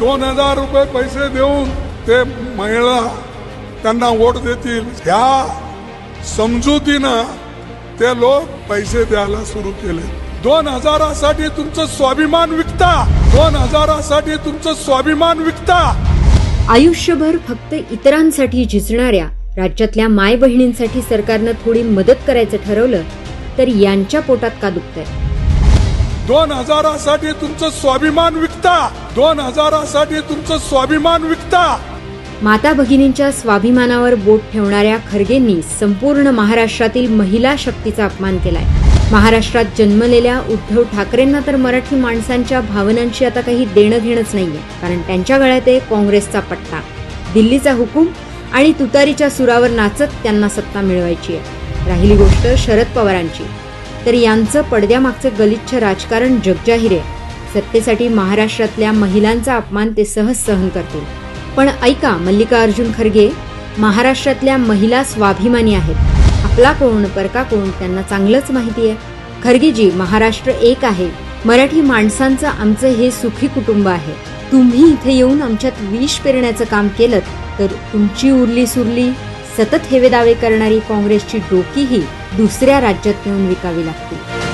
दोन हजार रुपये पैसे देऊन ते महिला त्यांना वोट देतील. ह्या समजुतीनं ते लोक पैसे द्यायला सुरू केले. दोन हजारासाठी तुमचं स्वाभिमान विकता. दोन हजारासाठी तुमचं स्वाभिमान विकता. आयुष्यभर फक्त इतरांसाठी झिजणाऱ्या राज्यातल्या माय बहिणींसाठी सरकारनं थोडी मदत करायचं ठरवलं तर यांच्या पोटात का दुखतंय? दोन हजारासाठी तुमचं स्वाभिमान विकता. दोन हजारासाठी तुमचं स्वाभिमान विकता. माता भगिनींच्या स्वाभिमानावर बोट ठेवणाऱ्या खरगेंनी संपूर्ण महाराष्ट्रातील महिला शक्तीचा अपमान केलाय. महाराष्ट्रात जन्मलेल्या उद्धव ठाकरेंना तर मराठी माणसांच्या भावनांशी आता काही देणं घेणंच नाहीये कारण त्यांच्या गळ्यात आहे काँग्रेसचा पट्टा. दिल्लीचा हुकूम आणि तुतारीच्या सुरावर नाचत त्यांना सत्ता मिळवायची आहे. राहिली गोष्ट शरद पवारांची. तर यांचं पडद्यामागचं गलिच्छ राजकारण जगजाहीर आहे. सत्तेसाठी महाराष्ट्रातल्या महिलांचा अपमान ते सहज सहन करतील. पण ऐका मल्लिकार्जुन खरगे महाराष्ट्रातल्या महिला स्वाभिमानी आहेत. आपला कोण परका कोण त्यांना चांगलंच माहिती आहे. खरगेजी महाराष्ट्र एक आहे. मराठी माणसांचं आमचं हे सुखी कुटुंब आहे. तुम्ही इथे येऊन आमच्यात विष पेरण्याचं काम केलं तर तुमची उरली सुरली सतत हेवेदावे करणारी काँग्रेसची डोकीही दुसऱ्या राज्यात नेऊन विकावी लागतील